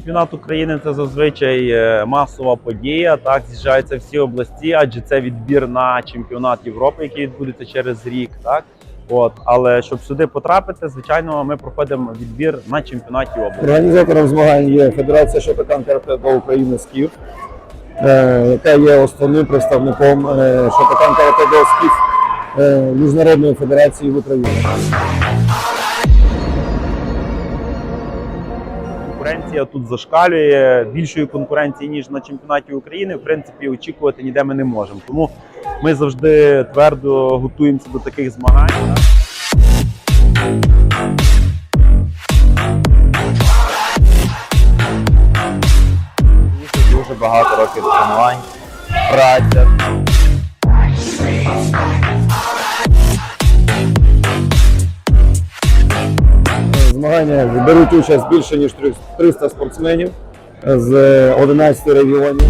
Чемпіонат України це зазвичай е, масова подія. Так з'їжджаються всі області, адже це відбір на чемпіонат Європи, який відбудеться через рік. Так от, але щоб сюди потрапити, звичайно, ми проходимо відбір на чемпіонаті області. Організатором змагань є Федерація Шотокан Карате України СКІФ, е, яка є основним представником е, Шотокан Карате до СКІФ Міжнародної федерації в Україні. Конкуренція тут зашкалює більшої конкуренції ніж на чемпіонаті України. В принципі, очікувати ніде ми не можемо. Тому ми завжди твердо готуємося до таких змагань. дуже багато років тренувань, праця. В змаганнях беруть участь більше ніж 300 спортсменів з 11 регіонів.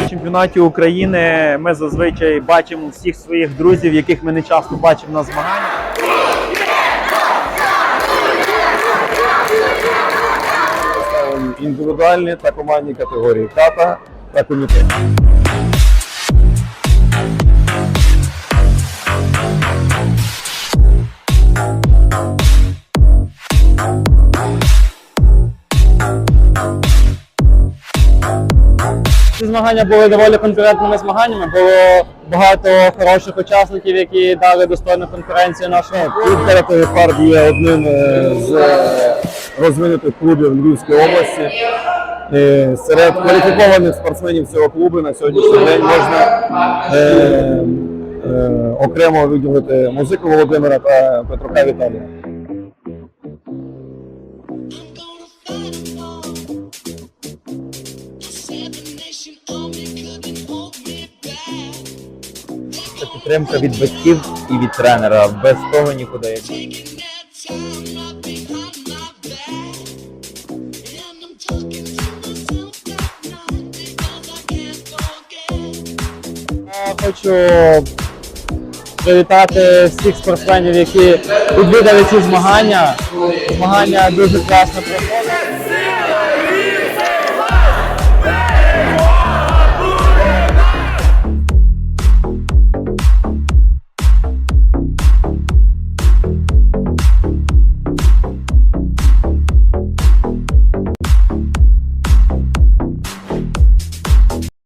На чемпіонаті України ми зазвичай бачимо всіх своїх друзів, яких ми не часто бачимо на змаганнях. Представлені індивідуальні та командні категорії ката та комітет. Змагання були доволі конкурентними змаганнями. Було багато хороших учасників, які дали достойну конкуренцію нашому Клуб «Гепард» є одним е, з розвинутих клубів Львівської області. Е, Серед кваліфікованих спортсменів цього клубу на сьогоднішній день можна е, е, окремо виділити музику Володимира та Петрука Віталія. Це підтримка від батьків і від тренера. Без того нікуди. Я хочу привітати всіх спортсменів, які відвідали ці змагання. Змагання дуже класно проходять.